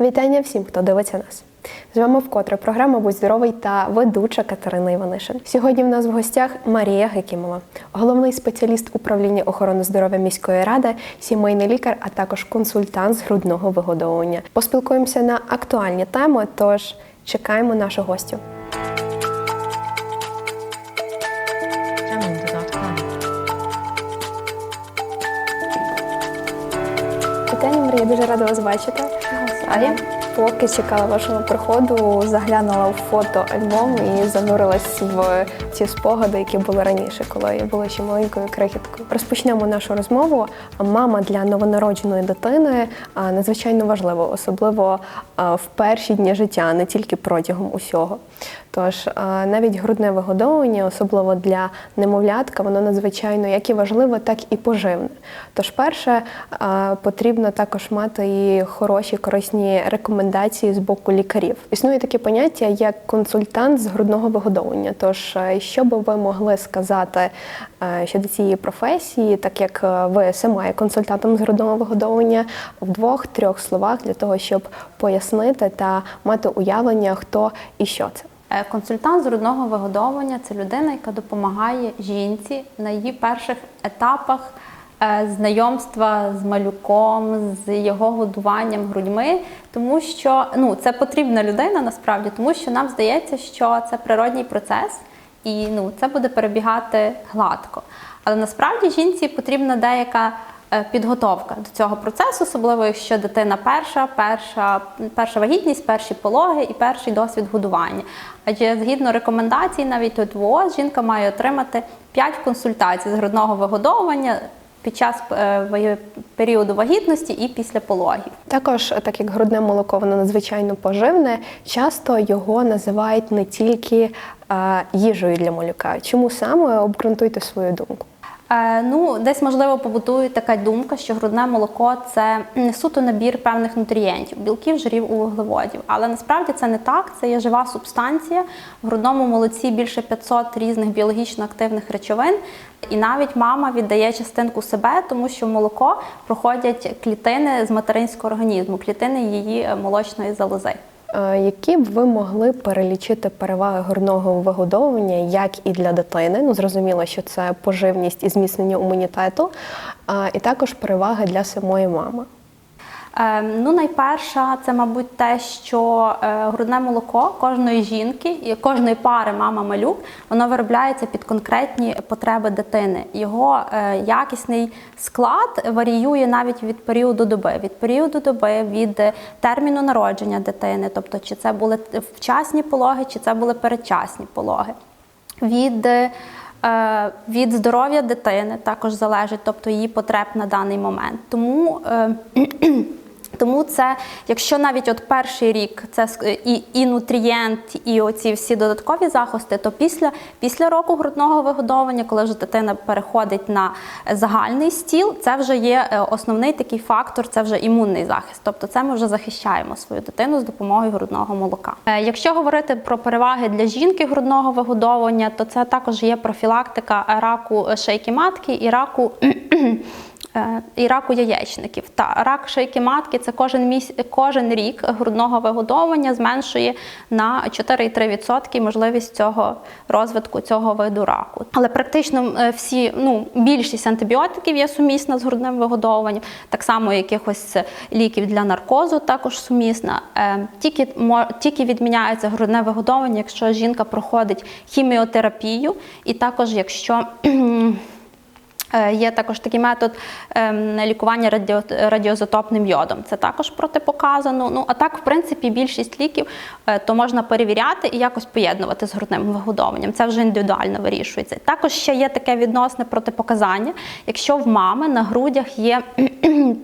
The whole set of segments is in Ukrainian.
Вітання всім, хто дивиться нас. З вами вкотре програма Будь здоровий та ведуча Катерина Іванишин. Сьогодні в нас в гостях Марія Гекімова, головний спеціаліст управління охорони здоров'я міської ради, сімейний лікар, а також консультант з грудного вигодовування. Поспілкуємося на актуальні теми, тож чекаємо нашу гостю. Вітання, Марія, дуже рада вас бачити. А я поки чекала вашого приходу, заглянула в фотоальбом і занурилась в ці спогади, які були раніше, коли я була ще маленькою крихіткою. Розпочнемо нашу розмову. Мама для новонародженої дитини надзвичайно важлива, особливо в перші дні життя, не тільки протягом усього. Тож навіть грудне вигодовування, особливо для немовлятка, воно надзвичайно як і важливе, так і поживне. Тож, перше, потрібно також мати і хороші корисні рекомендації з боку лікарів. Існує таке поняття як консультант з грудного вигодовування. Тож, е, що би ви могли сказати е, щодо цієї професії, так як е, ви сама є консультантом з грудного вигодовування, в двох-трьох словах для того, щоб пояснити та мати уявлення, хто і що це. Е, Консультант з грудного вигодовування це людина, яка допомагає жінці на її перших етапах е, знайомства з малюком, з його годуванням грудьми, тому що ну, це потрібна людина насправді, тому що нам здається, що це природній процес і ну, це буде перебігати гладко. Але насправді жінці потрібна деяка підготовка до цього процесу, особливо якщо дитина перша, перша, перша вагітність, перші пологи і перший досвід годування. Адже згідно рекомендацій, навіть от ВООЗ, жінка має отримати 5 консультацій з грудного вигодовування під час е, періоду вагітності і після пологів. Також, так як грудне молоко воно надзвичайно поживне, часто його називають не тільки е, їжею для малюка. Чому саме обґрунтуйте свою думку? Е, ну, десь можливо побутує така думка, що грудне молоко це не суто набір певних нутрієнтів, білків, жирів, вуглеводів. Але насправді це не так. Це є жива субстанція. В грудному молоці більше 500 різних біологічно активних речовин. І навіть мама віддає частинку себе, тому що в молоко проходять клітини з материнського організму, клітини її молочної залози. Е, Які б ви могли перелічити переваги горного вигодовування як і для дитини? Ну зрозуміло, що це поживність і зміцнення імунітету, і також переваги для самої мами. Е, Ну, найперша, це, мабуть, те, що е, грудне молоко кожної жінки кожної пари мама-малюк, воно виробляється під конкретні потреби дитини. Його е, якісний склад варіює навіть від періоду доби, від періоду доби, від е, терміну народження дитини, тобто чи це були вчасні пологи, чи це були передчасні пологи. Від Від здоров'я дитини також залежить, тобто її потреб на даний момент. Тому, тому це, якщо навіть от перший рік це і, і нутрієнт, і оці всі додаткові захисти, то після, після року грудного вигодовування, коли вже дитина переходить на загальний стіл, це вже є е, основний такий фактор, це вже імунний захист. Тобто це ми вже захищаємо свою дитину з допомогою грудного молока. Е, Якщо говорити про переваги для жінки грудного вигодовування, то це також є профілактика раку шийки матки і раку. Е, І раку яєчників. Та рак шийки матки це кожен міс... кожен рік грудного вигодовування зменшує на 4,3% можливість цього розвитку цього виду раку. Але практично е, всі, ну більшість антибіотиків є сумісна з грудним вигодовуванням, так само якихось ліків для наркозу також сумісна. Е, Тільки тільки відміняється грудне вигодовування, якщо жінка проходить хіміотерапію, і також якщо Є також такий метод ем, лікування радіо, радіозотопним йодом. Це також протипоказано. Ну а так, в принципі, більшість ліків е, то можна перевіряти і якось поєднувати з грудним вигодовуванням. Це вже індивідуально вирішується. Також ще є таке відносне протипоказання, якщо в мами на грудях є е,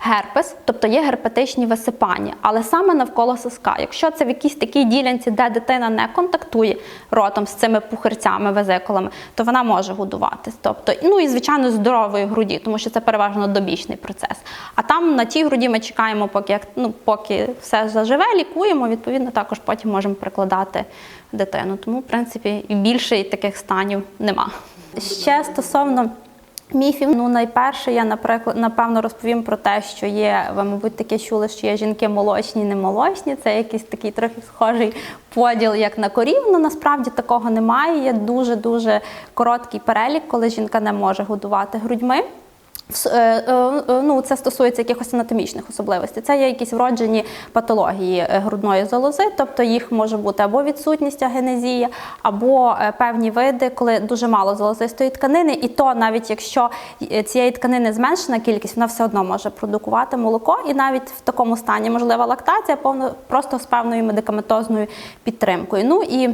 герпес, тобто є герпетичні висипання, але саме навколо соска. Якщо це в якійсь такій ділянці, де дитина не контактує ротом з цими пухирцями, везикулами, то вона може годуватись. Тобто, ну і звичайно здорової груді, тому що це переважно добічний процес. А там на тій груді ми чекаємо, поки ну поки все заживе, лікуємо. Відповідно, також потім можемо прикладати дитину. Тому, в принципі, і більше таких станів нема. Ще стосовно Міфів, ну найперше, я наприклад напевно розповім про те, що є, ви, мабуть, таке чули, що є жінки молочні, не молочні. Це якийсь такий трохи схожий поділ, як на корів. Ну насправді такого немає. Є дуже дуже короткий перелік, коли жінка не може годувати грудьми. Е, е, е, Ну, це стосується якихось анатомічних особливостей. Це є якісь вроджені патології грудної залози, тобто їх може бути або відсутність агенезії, або певні види, коли дуже мало залозистої тканини, і то навіть якщо цієї тканини зменшена кількість, вона все одно може продукувати молоко, і навіть в такому стані можлива лактація, повно просто з певною медикаментозною підтримкою. Ну і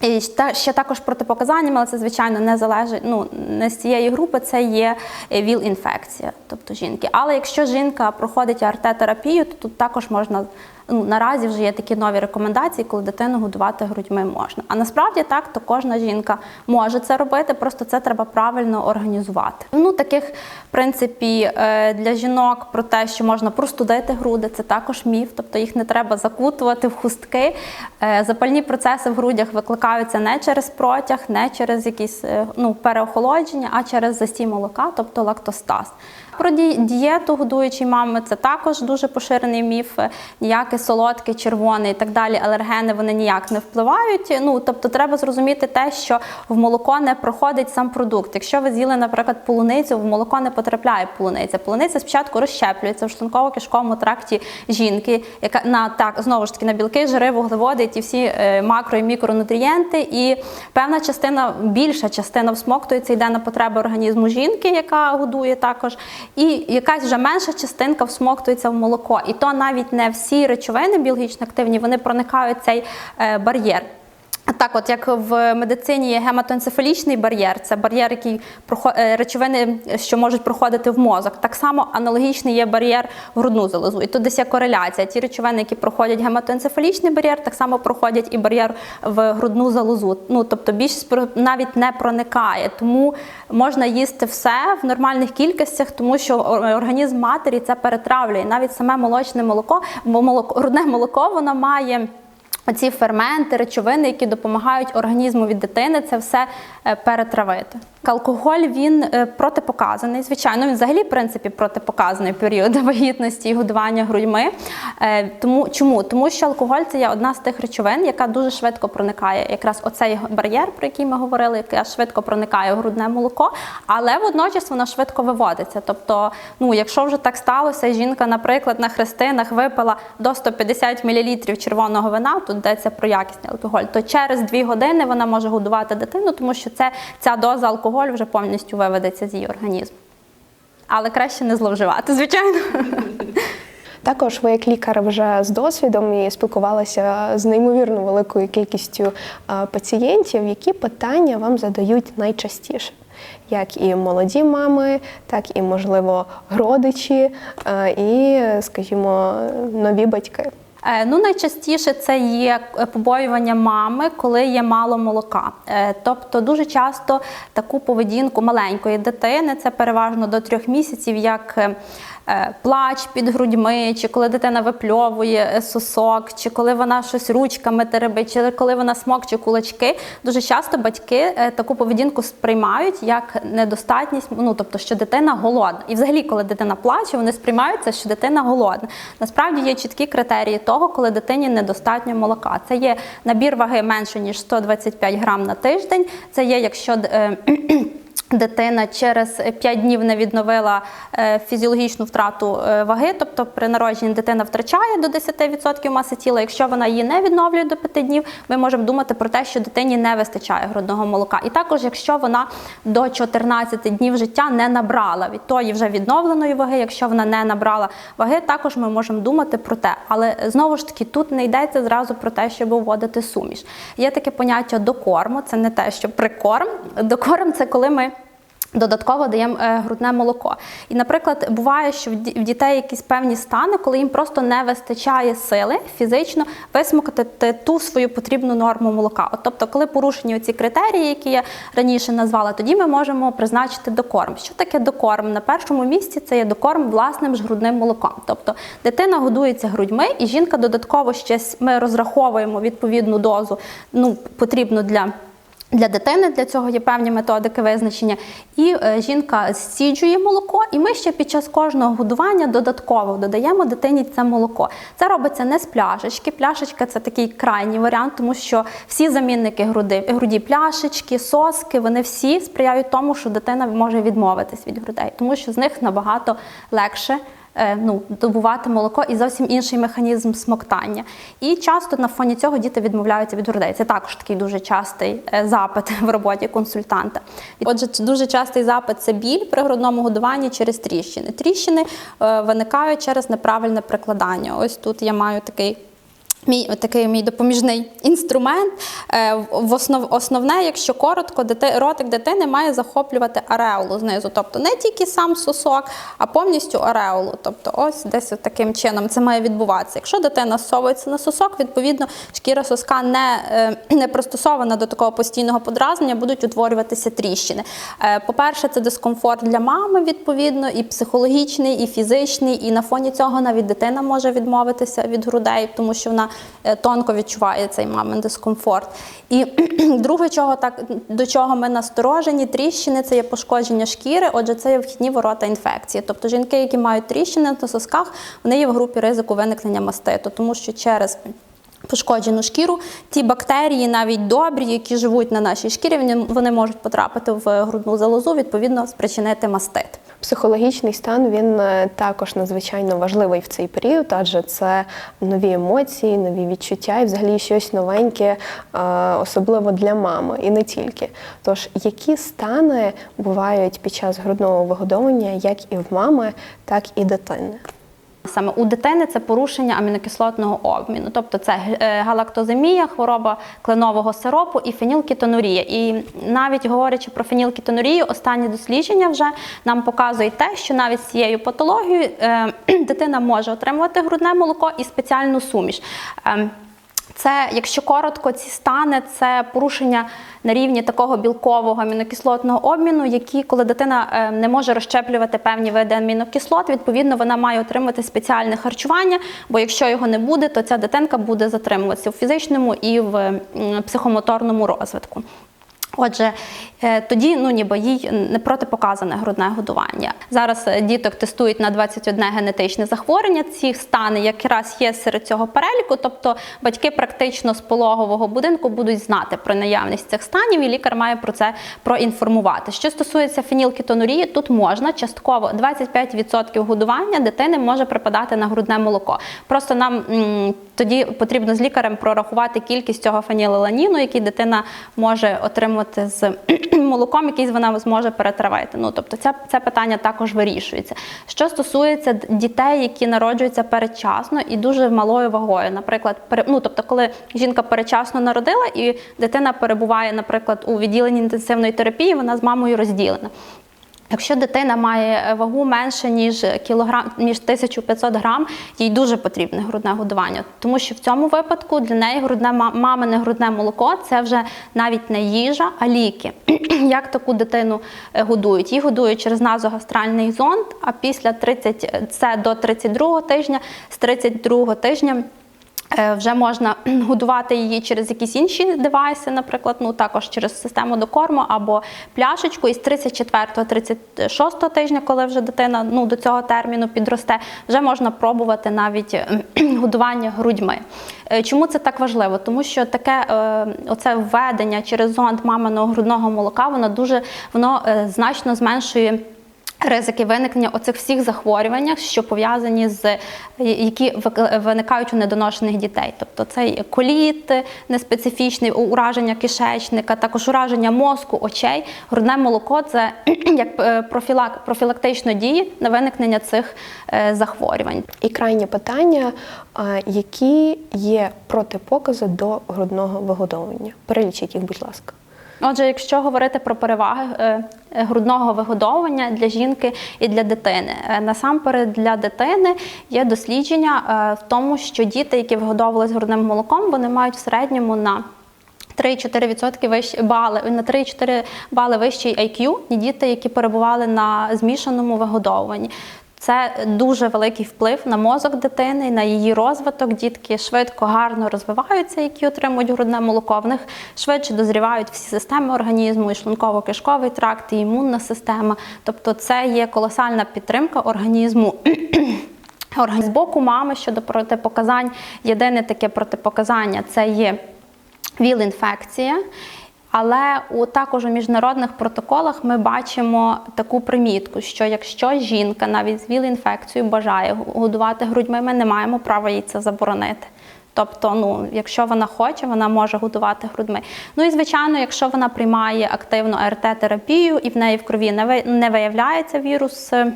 і ще також протипоказаннями, але це звичайно не залежить ну, не з цієї групи, це є е, ВІЛ-інфекція, тобто жінки. Але якщо жінка проходить АРТ-терапію, то тут також можна. Ну, наразі вже є такі нові рекомендації, коли дитину годувати грудьми можна. А насправді так, то кожна жінка може це робити, просто це треба правильно організувати. Ну, таких, в принципі, е, для жінок про те, що можна простудити груди, це також міф, тобто їх не треба закутувати в хустки. Е, Запальні процеси в грудях викликаються не через протяг, не через якісь е, ну, переохолодження, а через застій молока, тобто лактостаз. Про ді- дієту годуючої мами це також дуже поширений міф. Ніяке солодке, червоне і так далі, алергени вони ніяк не впливають. Ну тобто, треба зрозуміти те, що в молоко не проходить сам продукт. Якщо ви з'їли, наприклад, полуницю, в молоко не потрапляє полуниця. Полуниця спочатку розщеплюється в шлунково-кишковому тракті жінки, яка на так знову ж таки на білки, жири, вуглеводи, ті всі е, макро і мікронутрієнти. І певна частина, більша частина всмоктується, йде на потреби організму жінки, яка годує також. І якась вже менша частинка всмоктується в молоко. І то навіть не всі речовини біологічно активні, вони проникають цей е, бар'єр. Так, от як в медицині є гематоенцефалічний бар'єр, це бар'єр, який е, речовини, що можуть проходити в мозок. Так само аналогічний є бар'єр в грудну залозу. І тут десь є кореляція. Ті речовини, які проходять гематоенцефалічний бар'єр, так само проходять і бар'єр в грудну залозу. Ну тобто більшість навіть не проникає. Тому можна їсти все в нормальних кількостях, тому що організм матері це перетравлює. Навіть саме молочне молоко, бо молоко, грудне молоко, воно має. Оці ферменти, речовини, які допомагають організму від дитини, це все е, перетравити. Алкоголь він е, протипоказаний. Звичайно, він взагалі, в принципі, протипоказаний період вагітності і годування грудьми. Е, Тому чому? Тому що алкоголь це є одна з тих речовин, яка дуже швидко проникає. Якраз оцей бар'єр, про який ми говорили, яка швидко проникає в грудне молоко, але водночас воно швидко виводиться. Тобто, ну якщо вже так сталося, жінка, наприклад, на хрестинах випила до 150 мл червоного вина, тут йдеться про якісний алкоголь, то через 2 години вона може годувати дитину, тому що це ця доза алкоголю вже повністю виведеться з її організму. Але краще не зловживати, звичайно. Також ви як лікар вже з досвідом і спілкувалися з неймовірно великою кількістю пацієнтів, які питання вам задають найчастіше. Як і молоді мами, так і, можливо, родичі, і, скажімо, нові батьки. Е, Ну, найчастіше це є е, побоювання мами, коли є мало молока. Е, Тобто дуже часто таку поведінку маленької дитини, це переважно до трьох місяців, як плач під грудьми, чи коли дитина випльовує е, сосок, чи коли вона щось ручками теребить, чи коли вона смокче кулачки. Дуже часто батьки е, таку поведінку сприймають як недостатність, ну тобто, що дитина голодна. І взагалі, коли дитина плаче, вони сприймають це, що дитина голодна. Насправді є чіткі критерії того, коли дитині недостатньо молока. Це є набір ваги менше ніж 125 грам на тиждень. Це є, якщо е, Дитина через 5 днів не відновила е, фізіологічну втрату е, ваги, тобто при народженні дитина втрачає до 10% маси тіла. Якщо вона її не відновлює до 5 днів, ми можемо думати про те, що дитині не вистачає грудного молока. І також, якщо вона до 14 днів життя не набрала від тої вже відновленої ваги, якщо вона не набрала ваги, також ми можемо думати про те. Але знову ж таки, тут не йдеться зразу про те, щоб вводити суміш. Є таке поняття докорму, це не те, що прикорм. Докорм це коли ми. Додатково даємо е, грудне молоко. І, наприклад, буває, що в дітей якісь певні стани, коли їм просто не вистачає сили фізично висмокати ту свою потрібну норму молока. От, тобто, коли порушені ці критерії, які я раніше назвала, тоді ми можемо призначити докорм. Що таке докорм? На першому місці це є докорм власним ж грудним молоком. Тобто дитина годується грудьми, і жінка додатково ще ми розраховуємо відповідну дозу, ну потрібну для. Для дитини для цього є певні методики визначення, і е, жінка зціджує молоко, і ми ще під час кожного годування додатково додаємо дитині це молоко. Це робиться не з пляшечки. Пляшечка це такий крайній варіант, тому що всі замінники груди, груді пляшечки, соски, вони всі сприяють тому, що дитина може відмовитись від грудей, тому що з них набагато легше ну, добувати молоко і зовсім інший механізм смоктання. І часто на фоні цього діти відмовляються від грудей. Це також такий дуже частий е, запит в роботі консультанта. Отже, дуже частий запит це біль при грудному годуванні через тріщини. Тріщини е, виникають через неправильне прикладання. Ось тут я маю такий. Мій такий мій допоміжний інструмент. Е, в основ, основне, якщо коротко, дити, ротик дитини має захоплювати ареолу знизу, тобто не тільки сам сосок, а повністю ареолу. Тобто, ось десь таким чином це має відбуватися. Якщо дитина совується на сосок, відповідно шкіра соска не, е, не пристосована до такого постійного подразнення, будуть утворюватися тріщини. Е, По-перше, це дискомфорт для мами, відповідно, і психологічний, і фізичний, і на фоні цього навіть дитина може відмовитися від грудей, тому що вона тонко відчуває цей мамин дискомфорт. І друге, чого так до чого ми насторожені, тріщини це є пошкодження шкіри. Отже, це є вхідні ворота інфекції. Тобто жінки, які мають тріщини на сосках, вони є в групі ризику виникнення маститу, тому що через Пошкоджену шкіру, ті бактерії, навіть добрі, які живуть на нашій шкірі, вони, можуть потрапити в грудну залозу, відповідно, спричинити мастит. Психологічний стан він е, також надзвичайно важливий в цей період, адже це нові емоції, нові відчуття і взагалі щось новеньке, е, особливо для мами, і не тільки. Тож, які стани бувають під час грудного вигодовування, як і в мами, так і дитини? Саме у дитини це порушення амінокислотного обміну, тобто це е, галактоземія, хвороба кленового сиропу і фенілкетонурія. І навіть говорячи про фенілкетонурію, останні дослідження вже нам показують те, що навіть з цією патологією е, дитина може отримувати грудне молоко і спеціальну суміш. Це, якщо коротко, ці стани це порушення на рівні такого білкового амінокислотного обміну, які, коли дитина е, не може розщеплювати певні види амінокислот, відповідно вона має отримати спеціальне харчування, бо якщо його не буде, то ця дитинка буде затримуватися в фізичному і в психомоторному розвитку. Отже, е, тоді ну ніби їй не протипоказане грудне годування. Зараз е, діток тестують на 21 генетичне захворювання. Ці стани якраз є серед цього переліку. Тобто батьки практично з пологового будинку будуть знати про наявність цих станів, і лікар має про це проінформувати. Що стосується фенілкетонурії, тут можна частково 25% годування дитини може припадати на грудне молоко. Просто нам тоді потрібно з лікарем прорахувати кількість цього фенілаланіну, який дитина може отримати з молоком, який вона зможе перетравити. Ну тобто, це, це питання також вирішується. Що стосується дітей, які народжуються передчасно і дуже малою вагою, наприклад, ну, тобто, коли жінка передчасно народила і дитина перебуває, наприклад, у відділенні інтенсивної терапії, вона з мамою розділена. Якщо дитина має е, вагу менше ніж кілограм, ніж 1500 грам, їй дуже потрібне грудне годування, тому що в цьому випадку для неї грудне ма- мамине грудне молоко це вже навіть не їжа, а ліки. Як таку дитину е, годують? Її годують через назогастральний зонд, а після 30, це до 32 тижня, з 32 тижня. Е, Вже можна годувати її через якісь інші девайси, наприклад, ну також через систему докорму або пляшечку. І з 34-36 тижня, коли вже дитина ну, до цього терміну підросте, вже можна пробувати навіть е, годування грудьми. Е, Чому це так важливо? Тому що таке е, оце введення через зонд маминого грудного молока, воно дуже воно значно зменшує. Ризики виникнення оцих всіх захворювань, що пов'язані з які виникають у недоношених дітей. Тобто це і коліт неспецифічний, ураження кишечника, також ураження мозку, очей. Грудне молоко це як е, профілак, профілактично діє на виникнення цих е, захворювань. І крайнє питання: які є протипокази до грудного вигодовування? Перелічіть їх, будь ласка. Отже, якщо говорити про переваги е, е, грудного вигодовування для жінки і для дитини, Е, насамперед для дитини є дослідження е, в тому, що діти, які вигодовувалися грудним молоком, вони мають в середньому на 3-4% вищі бали на 3-4 бали вищий IQ, ні діти, які перебували на змішаному вигодовуванні. Це дуже великий вплив на мозок дитини, на її розвиток. Дітки швидко, гарно розвиваються, які отримують грудне молоко. В них швидше дозрівають всі системи організму, і шлунково-кишковий тракт, і імунна система. Тобто, це є колосальна підтримка організму. З боку мами щодо протипоказань, єдине таке протипоказання це є ВІЛ-інфекція. Але у також у міжнародних протоколах ми бачимо таку примітку, що якщо жінка навіть з ВІЛ-інфекцією бажає годувати грудьми, ми не маємо права їй це заборонити. Тобто, ну, якщо вона хоче, вона може годувати грудьми. Ну і звичайно, якщо вона приймає активну АРТ-терапію і в неї в крові не виявляється вірус е,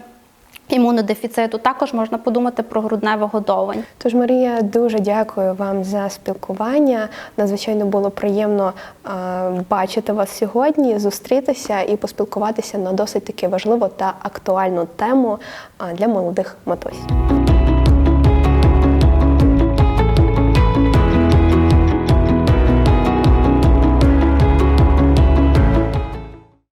імунодефіциту, також можна подумати про грудне вигодовування. Тож, Марія, дуже дякую вам за спілкування. Надзвичайно було приємно е, бачити вас сьогодні, зустрітися і поспілкуватися на досить таки важливу та актуальну тему для молодих матусь.